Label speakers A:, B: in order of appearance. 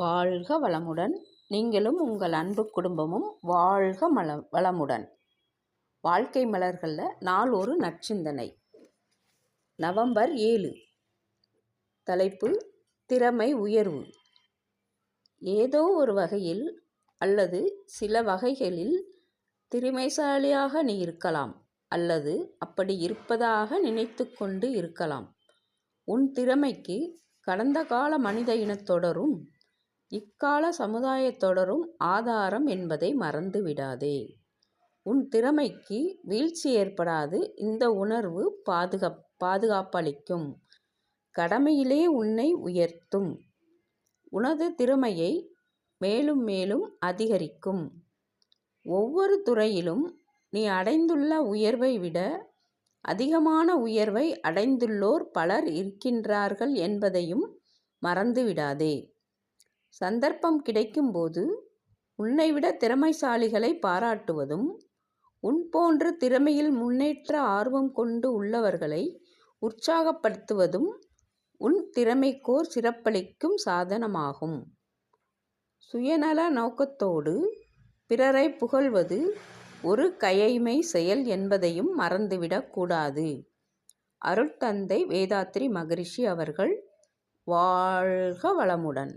A: வாழ்க வளமுடன். நீங்களும் உங்கள் அன்பு குடும்பமும் வாழ்க மல வளமுடன். வாழ்க்கை மலர்களில் நாள் ஒரு நற்சிந்தனை. நவம்பர் ஏழு. தலைப்பு திறமை உயர்வு. ஏதோ ஒரு வகையில் அல்லது சில வகைகளில் திறமைசாலியாக நீ இருக்கலாம் அல்லது அப்படி இருப்பதாக நினைத்து கொண்டு இருக்கலாம். உன் திறமைக்கு கடந்த கால மனித இனத்தொடரும் இக்கால சமுதாயத்தொடரும் ஆதாரம் என்பதை மறந்து விடாதே உன் திறமைக்கு வீழ்ச்சி ஏற்படாது. இந்த உணர்வு பாதுகா பாதுகாப்பளிக்கும். கடமையிலே உன்னை உயர்த்தும். உனது திறமையை மேலும் மேலும் அதிகரிக்கும். ஒவ்வொரு துறையிலும் நீ அடைந்துள்ள உயர்வை விட அதிகமான உயர்வை அடைந்துள்ளோர் பலர் இருக்கின்றார்கள் என்பதையும் மறந்துவிடாதே. சந்தர்ப்பம் கிடைக்கும்போது உன்னைவிட திறமைசாலிகளை பாராட்டுவதும் உன் போன்று திறமையில் முன்னேற்ற ஆர்வம் கொண்டு உள்ளவர்களை உற்சாகப்படுத்துவதும் உன் திறமைக்கோர் சிறப்பளிக்கும் சாதனமாகும். சுயநல நோக்கத்தோடு பிறரை புகழ்வது ஒரு கையைமை செயல் என்பதையும் மறந்துவிடக்கூடாது அருட்தந்தை வேதாத்ரி மகரிஷி அவர்கள் வாழ்க வளமுடன்!